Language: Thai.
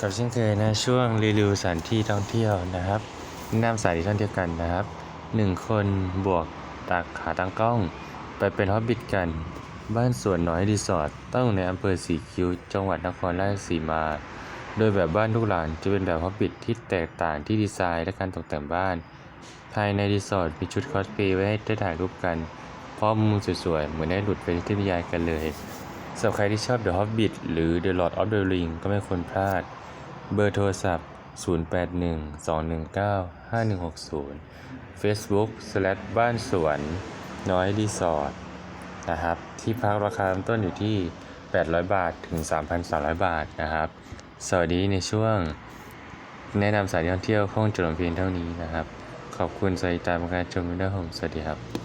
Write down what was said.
กับเช่นเคยนะช่วงรีวิวสถานที่ท่องเที่ยวนะครับนำสถานที่ท่องเที่ยวกันนะครับหนึ่งคนบวกตากขาตั้งกล้อง ไปเป็นฮอบบิทกัน บ้านสวนน้อยรีสอร์ทตั้งในอำเภอสีคิ้วจังหวัดนครราชสีมา โดยแบบบ้านทุกหลังจะเป็นแบบฮอบบิทที่แตกต่างที่ดีไซน์และการตกแต่งบ้าน ภายในรีสอร์ทมีชุดคอสเพลย์ไว้ให้ได้ถ่ายรูปกันพร้อมมุมสวยๆเหมือนได้หลุดไปเทพนิยายกันเลย สำหรับใครที่ชอบ The Hobbit หรือ The Lord of the Ring ก็ไม่ควรพลาด เบอร์โทรศัพท์ 0812195160 Facebook slash บ้านสวน น้อยรีสอร์ทนะครับ ที่พักราคาเริ่มต้นอยู่ที่ 800 บาทถึง 3,300 บาทนะครับ สวัสดีในช่วงแนะนำสานที่ท่องเที่ยวคงจบลเพียงเท่านี้นะครับ ขอบคุณสายตามการชมด้วยผมสวัสดีครับ